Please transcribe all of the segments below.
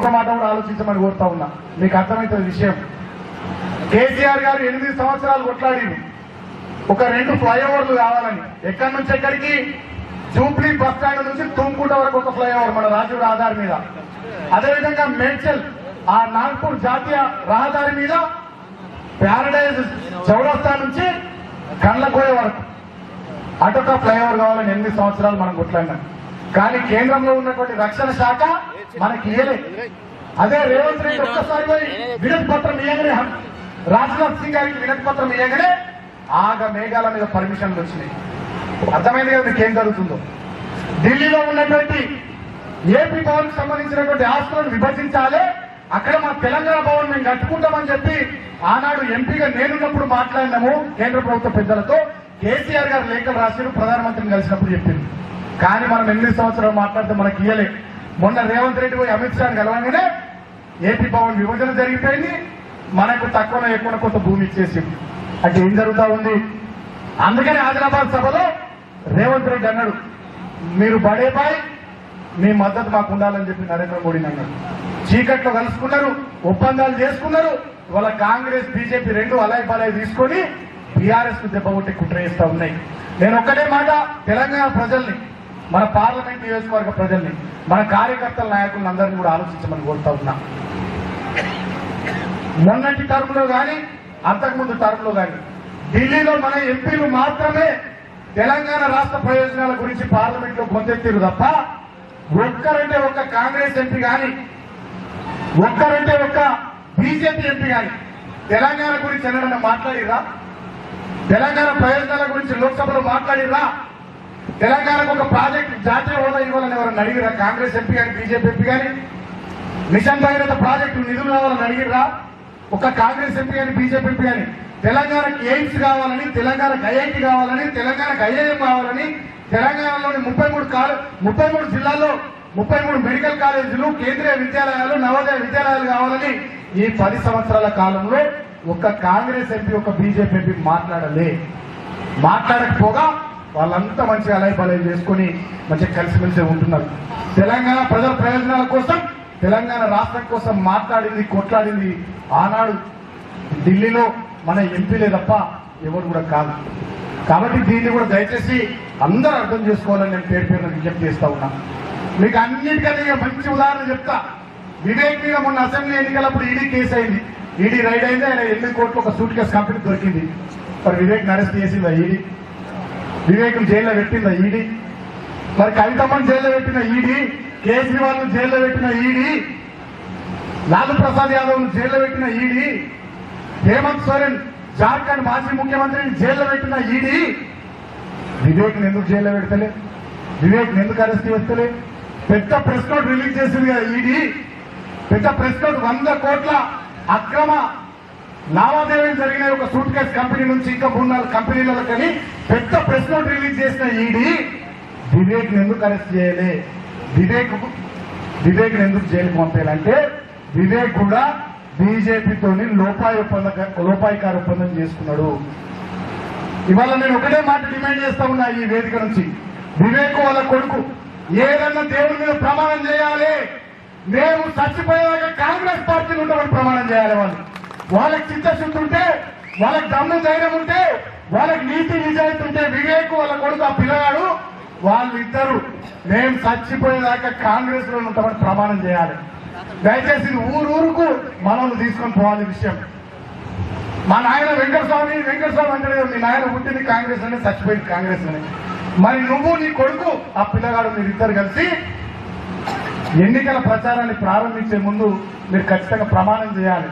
ఇంకో మాట కూడా ఆలోచించమని కోరుతా ఉన్నా. మీకు అర్థమవుతుంది విషయం. కేసీఆర్ గారు ఎనిమిది సంవత్సరాలు కొట్లాడింది ఒక రెండు ఫ్లైఓవర్లు కావాలని. ఎక్కడి నుంచి ఎక్కడికి? జూబ్లీ బస్ స్టాండ్ నుంచి తుమ్కుంట వరకు ఒక ఫ్లైఓవర్ మన రాజీవ్ రహదారి మీద. అదేవిధంగా మేడ్చల్ ఆ నాగ్పూర్ జాతీయ రహదారి మీద ప్యారడైజ్ చౌరస్తా నుంచి కండ్లకోయ వరకు. అటొక ఫ్లైఓవర్ కావాలని ఎనిమిది సంవత్సరాలు మనం కొట్లాడినాం. కానీ కేంద్రంలో ఉన్నటువంటి రక్షణ శాఖ మనకి ఇవ్వలేదు అదే రేవంత్ రెడ్డి ఒక్కసారి పోయి వినతి పత్రం ఇవ్వగానే రాజ్నాథ్ సింగ్ గారికి వినతి పత్రం ఇవ్వగానే ఆగ మేఘాల మీద పర్మిషన్లు వచ్చినాయి. అర్థమైంది కదా మీకు ఏం జరుగుతుందో? ఢిల్లీలో ఉన్నటువంటి ఏపీ భవన్కి సంబంధించినటువంటి ఆస్తులను విభజించాలి. అక్కడ మా తెలంగాణ భవన్ మేము కట్టుకుంటామని చెప్పి ఆనాడు ఎంపీగా నేనున్నప్పుడు మాట్లాడినాము కేంద్ర ప్రభుత్వ పెద్దలతో. కేసీఆర్ గారు లేఖలు రాశారు ప్రధానమంత్రిని కలిసినప్పుడు చెప్పింది. కానీ మనం ఎన్ని సంవత్సరాలు మాట్లాడితే మనకి ఇయ్యలేదు మొన్న రేవంత్ రెడ్డి పోయి అమిత్ షా కలవగానే ఏపీ భవన్ విభజన జరిగిపోయింది. మనకు తక్కువ ఎక్కువ కొంత భూమి ఇచ్చేసింది. అంటే ఏం జరుగుతా ఉంది? అందుకని ఆదిలాబాద్ సభలో రేవంత్ రెడ్డి అన్నాడు మీరు బడేబాయ్ మీ మద్దతు మాకు ఉండాలని చెప్పి నరేంద్ర మోడీని అన్నారు చీకట్లో కలుసుకున్నారు ఒప్పందాలు చేసుకున్నారు. వాళ్ళ కాంగ్రెస్ బీజేపీ రెండు అలాయి బలాయ్ తీసుకొని బీఆర్ఎస్కు దెబ్బ కొట్టి కుట్ర చేస్తా ఉన్నాయి. నేను ఒక్కటే మాట తెలంగాణ ప్రజల్ని మన పార్లమెంట్ నియోజకవర్గ ప్రజల్ని మన కార్యకర్తల నాయకులను అందరినీ కూడా ఆలోచించమని కోరుతా ఉన్నా. మొన్నటి టర్మ్లో గాని అంతకుముందు టర్మ్లో ఢిల్లీలో మన ఎంపీలు మాత్రమే తెలంగాణ రాష్ట్ర ప్రయోజనాల గురించి పార్లమెంట్లో గొంతెత్తిరు తప్ప ఒక్కరంటే ఒక్క కాంగ్రెస్ ఎంపీ గాని ఒక్కరంటే ఒక్క బీజేపీ ఎంపీ గాని తెలంగాణ గురించి ఎన్నడన్నా మాట్లాడిరా తెలంగాణ ప్రయోజనాల గురించి లోక్సభలో మాట్లాడిరా తెలంగాణకు ఒక ప్రాజెక్ట్ జాతీయ హోదా ఇవ్వాలని ఎవరైనా అడిగిరా? కాంగ్రెస్ ఎంపీ కానీ బీజేపీ ఎంపీ కానీ మిషన్ భగీరథ ప్రాజెక్టు నిధులు కావాలని అడిగిరా? ఒక కాంగ్రెస్ ఎంపీ కానీ బీజేపీ ఎంపీ కానీ తెలంగాణకి ఎయిమ్స్ కావాలని తెలంగాణకు ఐఐటి కావాలని తెలంగాణకు ఐఐఎం కావాలని తెలంగాణలోని ముప్పై మూడు ముప్పై మూడు జిల్లాల్లో ముప్పై మూడు మెడికల్ కాలేజీలు కేంద్రీయ విద్యాలయాలు నవోదయ విద్యాలయాలు కావాలని ఈ పది సంవత్సరాల కాలంలో ఒక కాంగ్రెస్ ఎంపీ ఒక బీజేపీ ఎంపీ మాట్లాడలే. మాట్లాడకపోగా వాళ్ళంతా మంచిగా అలై బలై చేసుకుని మంచిగా కలిసిమెలిసి ఉంటున్నారు. తెలంగాణ ప్రజల ప్రయోజనాల కోసం తెలంగాణ రాష్ట్రం కోసం మాట్లాడింది కొట్లాడింది ఆనాడు ఢిల్లీలో మన ఎంపీలే తప్ప ఎవరు కూడా కాదు. కాబట్టి దీన్ని కూడా దయచేసి అందరూ అర్థం చేసుకోవాలని నేను పేరు పేరున విజ్ఞప్తి చేస్తా ఉన్నా. మీకు అన్నిటికన్నా ఇక మంచి ఉదాహరణ చెప్తా. వివేక్ మీద మొన్న అసెంబ్లీ ఎన్నికలప్పుడు ఈడీ కేసు అయింది. ఈడీ రైడ్ అయింది? ఆయన ఎనిమిది కోట్లు ఒక సూట్ కేసు కంపెనీ దొరికింది. మరి వివేక్ అరెస్ట్ చేసింది ఈడీ? వివేకులు జైల్లో పెట్టిందా ఈడీ? మరి కవితమ్మని జైల్లో పెట్టిన ఈడీ? కేజ్రీవాల్ జైల్లో పెట్టిన ఈడీ? లాలూ ప్రసాద్ యాదవ్ జైల్లో పెట్టిన ఈడీ? హేమంత్ సోరెన్ జార్ఖండ్ మాజీ ముఖ్యమంత్రిని జైల్లో పెట్టిన ఈడీ? వివేక్ని ఎందుకు జైల్లో పెడతలే? వివేక్ ఎందుకు అరెస్ట్ చేస్తలే? పెద్ద ప్రెస్ నోట్ రిలీజ్ చేసింది కదా ఈడీ. పెద్ద ప్రెస్ నోట్ వంద కోట్ల అక్రమ లావాదేవీలు జరిగిన ఒక సూట్ కేసు కంపెనీ నుంచి ఇంకా మూడు నాలుగు కంపెనీలలో కానీ పెద్ద ప్రెస్ నోట్ రిలీజ్ చేసిన ఈడీ వివేక్ ఎందుకు అరెస్ట్ చేయలే? వివేక్ వివేక్ ఎందుకు జైలుకు పంపేయాలంటే వివేక్ కూడా బీజేపీతోని లోపాయి ఒప్పంద లోపాయికార ఒప్పందం చేసుకున్నాడు. ఇవాళ నేను ఒకటే మాట డిమాండ్ చేస్తా ఉన్నా ఈ వేదిక నుంచి. వివేక్ వాళ్ళ కొడుకు ఏదన్నా దేవుడి మీద ప్రమాణం చేయాలి. మేము చచ్చిపోయేదాకా కాంగ్రెస్ పార్టీలు ఉండమని ప్రమాణం చేయాలి వాళ్ళు. వాళ్ళకి చిత్తశుద్ధి ఉంటే వాళ్ళకి దమ్ము ధైర్యం ఉంటే వాళ్ళకి నీతి నిజాయితీ ఉంటే వివేక్ వాళ్ళ కొడుకు ఆ పిల్లగాడు వాళ్ళిద్దరు మేము చచ్చిపోయేదాకా కాంగ్రెస్లో ఉంటామని ప్రమాణం చేయాలి. దయచేసి ఊరూరుకు మనల్ని తీసుకొని పోవాలి విషయం. మా నాయన వెంకటస్వామి వెంకటస్వామి అంటే మీ నాయన పుట్టింది కాంగ్రెస్ అని చచ్చిపోయింది కాంగ్రెస్ అని మరి నువ్వు నీ కొడుకు ఆ పిల్లగాడు మీరిద్దరు కలిసి ఎన్నికల ప్రచారాన్ని ప్రారంభించే ముందు మీరు ఖచ్చితంగా ప్రమాణం చేయాలి.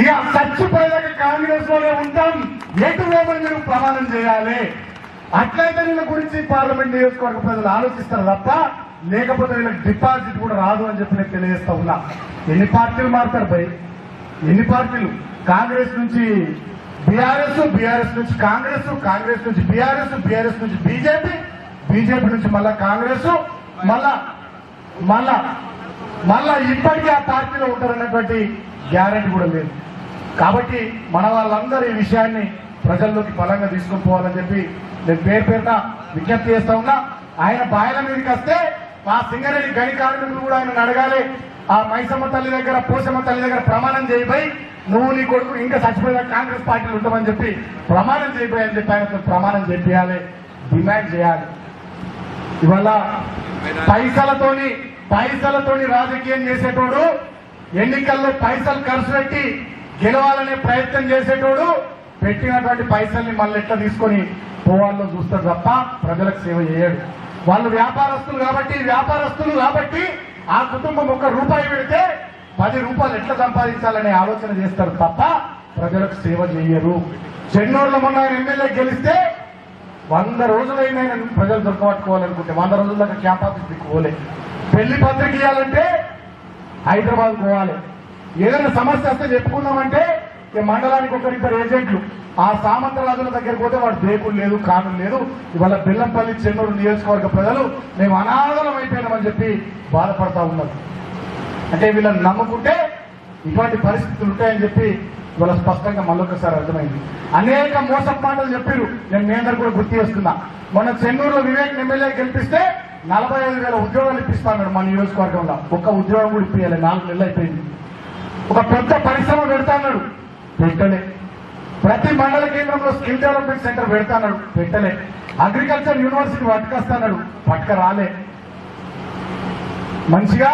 ఇక చచ్చిపోయేదాకా కాంగ్రెస్లోనే ఉంటాం. ఎటు మీరు ప్రమాణం చేయాలి? అట్లయితే వీళ్ళ గురించి పార్లమెంట్ నియోజకవర్గ ప్రజలు ఆలోచిస్తారు తప్ప లేకపోతే వీళ్ళకి డిపాజిట్ కూడా రాదు అని చెప్పి నేను తెలియజేస్తా ఉన్నా. ఎన్ని పార్టీలు మారుతారు భయ్? ఎన్ని పార్టీలు? కాంగ్రెస్ నుంచి బీఆర్ఎస్ బీఆర్ఎస్ నుంచి కాంగ్రెస్ కాంగ్రెస్ నుంచి బీఆర్ఎస్ బీఆర్ఎస్ నుంచి బీజేపీ బీజేపీ నుంచి మళ్ళా కాంగ్రెస్ మళ్ళా మళ్ళా మళ్ళా ఇప్పటికీ ఆ పార్టీలో ఉంటారన్నటువంటి గ్యారెంటీ కూడా లేదు. కాబట్టి మన వాళ్ళందరూ ఈ విషయాన్ని ప్రజల్లోకి బలంగా తీసుకొని పోవాలని చెప్పి నేను పేరు పేరున విజ్ఞప్తి చేస్తా ఉన్నా. ఆయన బాయల మీదకి వస్తే మా సింగరేణి గని కార్మికులు కూడా ఆయన అడగాలి. ఆ మైసమ్మ తల్లి దగ్గర పోషమ్మ తల్లి దగ్గర ప్రమాణం చేయబోయి నువ్వు నీ కొడుకు ఇంకా చచ్చిపోయే కాంగ్రెస్ పార్టీలు ఉంటామని చెప్పి ప్రమాణం చేయబోయి అని చెప్పి ఆయన ప్రమాణం చేయాలి డిమాండ్ చేయాలి. ఇవాళ పైసలతోని పైసలతోని రాజకీయం చేసేటోడు ఎన్నికల్లో పైసలు ఖర్చు పెట్టి గెలవాలనే ప్రయత్నం చేసేటోడు పెట్టినటువంటి పైసల్ని మళ్ళీ ఎట్లా తీసుకొని పోవాలో చూస్తారు తప్ప ప్రజలకు సేవ చేయడు. వాళ్ళు వ్యాపారస్తులు కాబట్టి వ్యాపారస్తులు కాబట్టి ఆ కుటుంబం ఒక్క రూపాయి పెడితే పది రూపాయలు ఎట్లా సంపాదించాలనే ఆలోచన చేస్తారు తప్ప ప్రజలకు సేవ చేయరు. చెన్నూరులో మొన్న ఎమ్మెల్యే గెలిస్తే వంద రోజులైనా ప్రజలు దొరకబట్టుకోవాలనుకుంటే వంద రోజుల దాకా క్యాంప్ ఆఫీస్ పెళ్ళి పత్రిక ఇవ్వాలంటే హైదరాబాద్ పోవాలి. ఏదైనా సమస్య వస్తే చెప్పుకుందామంటే ఈ మండలానికి ఒకరిద్దరు ఏజెంట్లు. ఆ సామంతరాజుల దగ్గరికి పోతే వాడు దేకుడు లేదు కానులు లేదు. ఇవాళ బెల్లంపల్లి చెన్నూరు నియోజకవర్గ ప్రజలు మేము అనాథలం అయిపోయినామని చెప్పి బాధపడతా ఉన్నారు. అంటే వీళ్ళని నమ్ముకుంటే ఇటువంటి పరిస్థితులు ఉంటాయని చెప్పి ఇవాళ స్పష్టంగా మళ్ళొకసారి అర్థమైంది. అనేక మోసం మాటలు చెప్పారు నేను మీ అందరు కూడా గుర్తు చేస్తున్నా. మన చెన్నూరులో వివేక్ ఎమ్మెల్యే గెలిపిస్తే నలభై ఐదు వేల ఉద్యోగాలు ఇప్పిస్తాడు మన నియోజకవర్గంలో. ఒక్క ఉద్యోగం కూడా ఇప్పించాలి నాలుగు నెలలు అయిపోయింది. ఒక పెద్ద పరిశ్రమ పెడతాడు పెట్టలే. ప్రతి మండల కేంద్రంలో స్కిల్ డెవలప్మెంట్ సెంటర్ పెడతాడు పెట్టలే. అగ్రికల్చర్ యూనివర్సిటీ పట్టుకొస్తాడు పట్టుక రాలే మంచిగా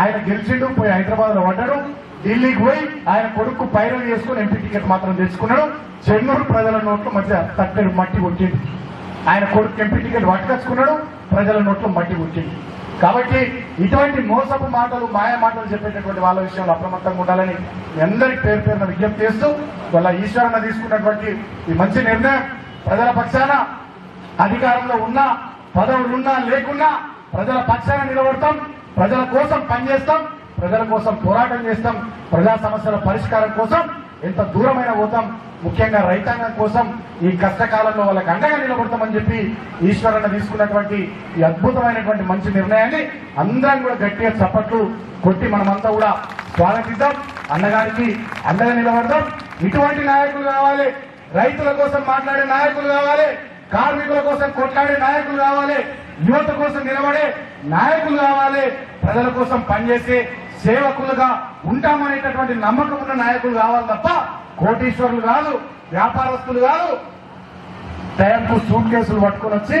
ఆయన గెలిచిండు పోయి హైదరాబాద్లో పడ్డాడు. ఢిల్లీకి పోయి ఆయన కొడుకు పైరవి చేసుకుని ఎంపీ టికెట్ మాత్రం తెచ్చుకున్నాడు. చెన్నూరు ప్రజల నోట్లో మధ్య తట్టెడు మట్టి కొట్టింది ఆయన కొడుకు ఎంపీ పట్టుకొచ్చుకున్నాడు ప్రజల నోట్లో మట్టి కొట్టింది కాబట్టి ఇటువంటి మోసపు మాటలు మాయ మాటలు చెప్పేటటువంటి వాళ్ళ విషయంలో అప్రమత్తంగా ఉండాలని మీ అందరికి పేరు పేరున విజ్ఞప్తి చేస్తూ వాళ్ళ ఈశ్వరన్న తీసుకున్నటువంటి ఈ మంచి నిర్ణయం ప్రజల పక్షాన అధికారంలో ఉన్నా పదవులున్నా లేకున్నా ప్రజల పక్షాన నిలబడతాం ప్రజల కోసం పనిచేస్తాం ప్రజల కోసం పోరాటం చేస్తాం ప్రజా సమస్యల పరిష్కారం కోసం ఎంత దూరమైన పోతాం. ముఖ్యంగా రైతాంగం కోసం ఈ కష్టకాలంలో వాళ్ళకి అండగా నిలబడతామని చెప్పి ఈశ్వరన్న తీసుకున్నటువంటి ఈ అద్భుతమైనటువంటి మంచి నిర్ణయాన్ని అందరం కూడా గట్టిగా చప్పట్లు కొట్టి మనమంతా కూడా స్వాగతిద్దాం. అన్నగారికి అండగా నిలబడదాం. ఇటువంటి నాయకులు కావాలి. రైతుల కోసం మాట్లాడే నాయకులు కావాలి. కార్మికుల కోసం కొట్లాడే నాయకులు కావాలి. యువత కోసం నిలబడే నాయకులు కావాలి. ప్రజల కోసం పనిచేసే సేవకులుగా ఉంటామనేటటువంటి నమ్మకం ఉన్న నాయకులు కావాలి తప్ప కోటీశ్వరులు కాదు వ్యాపారస్తులు కాదు. టైంకు సూట్ కేసులు పట్టుకొని వచ్చి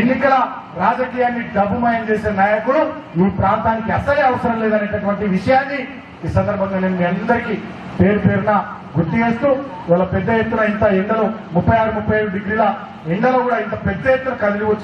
ఎన్నికల రాజకీయాన్ని డబ్బుమయం చేసే నాయకుడు ఈ ప్రాంతానికి అసలే అవసరం లేదనేటటువంటి విషయాన్ని ఈ సందర్భంగా నేను మీ అందరికీ పేరు పేరున గుర్తు చేస్తూ ఇవాళ పెద్ద ఎత్తున ఇంత ఎండలు ముప్పై ఆరు ముప్పై ఏడు డిగ్రీల ఎండలో కూడా ఇంత పెద్ద ఎత్తున కదిలి వచ్చి